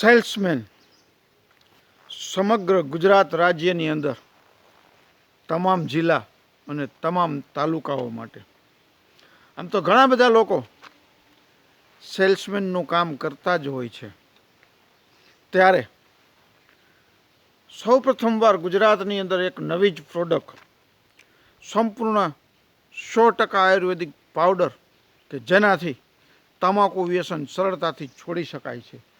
Salesman સમગ્ર ગુજરાત રાજ્યની અંદર તમામ જિલ્લા અને તમામ તાલુકાઓ માટે. આમ તો ઘણા બધા લોકો સેલ્સમેનનું કામ કરતા જ હોય છે. ત્યારે સૌ પ્રથમવાર ગુજરાતની અંદર એક નવી જ પ્રોડક્ટ સંપૂર્ણ સો ટકા આયુર્વેદિક પાવડર કે જેનાથી તમાકુ વ્યસન સરળતાથી છોડી શકાય છે.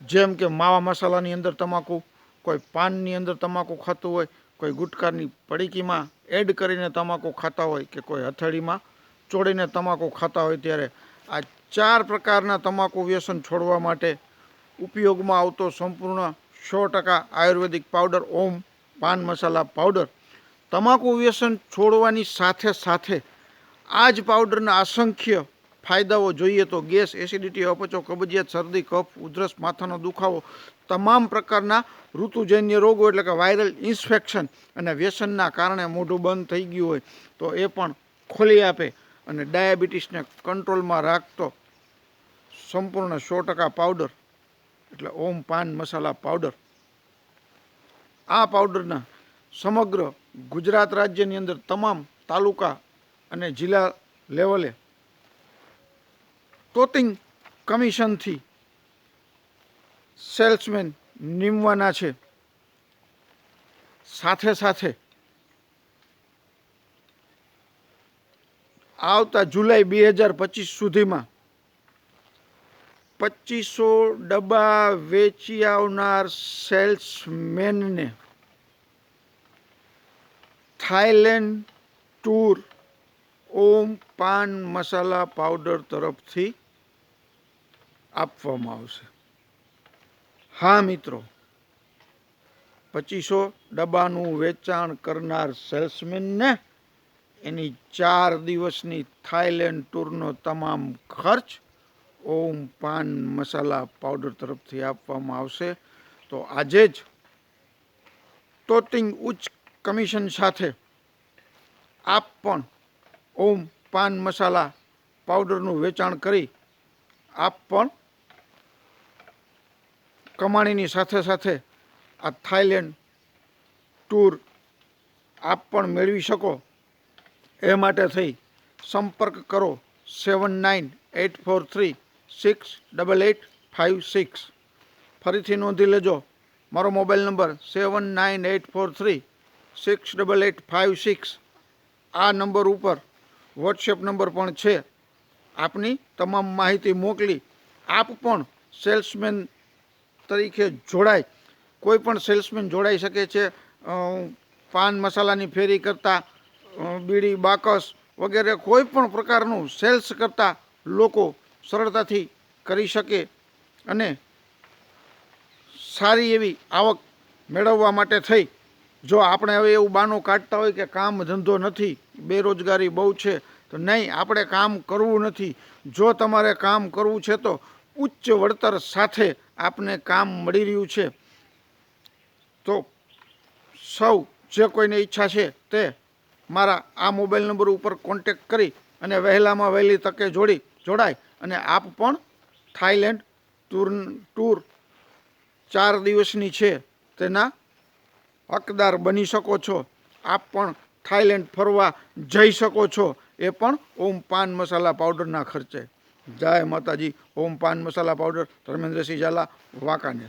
જેમ કે માવા મસાલાની અંદર તમાકુ, કોઈ પાનની અંદર તમાકુ ખાતું હોય, કોઈ ગુટકાની પડીકીમાં એડ કરીને તમાકુ ખાતા હોય કે કોઈ હથેળીમાં ચોડીને તમાકુ ખાતા હોય ત્યારે આ ચાર પ્રકારના તમાકુ વ્યસન છોડવા માટે ઉપયોગમાં આવતો સંપૂર્ણ સો ટકા આયુર્વેદિક પાવડર, ઓમ, પાન મસાલા પાવડર. તમાકુ વ્યસન છોડવાની સાથે સાથે આ જ પાવડરના અસંખ્ય ફાયદાઓ જોઈએ તો ગેસ, એસિડિટી, અપચો, કબજિયાત, શરદી, કફ, ઉધરસ, માથાનો દુખાવો, તમામ પ્રકારના ઋતુજન્ય રોગો એટલે કે વાયરલ ઇન્ફેક્શન અને વ્યસનના કારણે મોઢું બંધ થઈ ગયું હોય તો એ પણ ખોલી આપે અને ડાયાબિટીસને કંટ્રોલમાં રાખતો સંપૂર્ણ સો ટકા પાવડર એટલે ઓમ પાન મસાલા પાવડર. આ પાવડરના સમગ્ર ગુજરાત રાજ્યની અંદર તમામ તાલુકા અને જિલ્લા લેવલે ટોટિંગ કમિશનથી સેલ્સમેન નીમવાના છે. સાથે સાથે આવતા જુલાઈ બે હજાર પચીસ સુધીમાં પચીસો ડબ્બા વેચી આવનાર સેલ્સમેનને Thailand tour Om Pan Masala powder તરફથી આપવામાં આવશે. હા, મિત્રો. પચીસો ડબ્બાનું વેચાણ કરનાર સેલ્સમેનને એની ચાર દિવસની થાઈલેન્ડ ટૂરનો તમામ ખર્ચ ઓમ પાન મસાલા પાવડર તરફથી આપવામાં આવશે. તો આજે જ ટોટિંગ ઉચ્ચ કમિશન સાથે આપ પણ ઓમ પાન મસાલા પાવડરનું વેચાણ કરી આપ પણ કમાણીની સાથે સાથે આ થાઈલેન્ડ ટૂર આપ પણ મેળવી શકો. એ માટે થઈ સંપર્ક કરો seven nine eight four three six double eight five six. ફરીથી નોંધી લેજો મારો mobile number seven nine eight four three six double eight five six. આ નંબર ઉપર વોટ્સએપ નંબર પણ છે. આપની તમામ માહિતી મોકલી આપ પણ સેલ્સમેન તરીકે જોડાય. કોઈ પણ સેલ્સમેન જોડાઈ શકે છે પાન મસાલાની ફેરી કરતા બીડી, બાકસ વગેરે કોઈ પણ પ્રકારનું સેલ્સ કરતા લોકો સરળતાથી કરી શકે અને સારી એવી આવક મેળવવા માટે થઈ. જો આપણે હવે એવું બાનું કાઢતા હોય કે કામ ધંધો નથી, બેરોજગારી બહુ છે, તો નહીં, આપણે કામ કરવું નથી. જો તમારે કામ કરવું છે તો ઉચ્ચ વળતર સાથે આપને કામ મળી રહ્યું છે. તો સૌ જે કોઈને ઈચ્છા છે તે મારા આ મોબાઈલ નંબર ઉપર કોન્ટેક કરી અને વહેલામાં વહેલી તકે જોડી, જોડાય અને આપ પણ થાઈલેન્ડ ટૂર ટૂર ચાર દિવસની છે તેના હકદાર બની શકો છો. આપ પણ થાઈલેન્ડ ફરવા જઈ શકો છો. એ પણ ઓમ પાન મસાલા પાવડરના ખર્ચે. જય માતાજી. ઓમ પાન મસાલા પાવડર ધર્મેન્દ્રસિંહ ઝાલા, વાંકાનેર.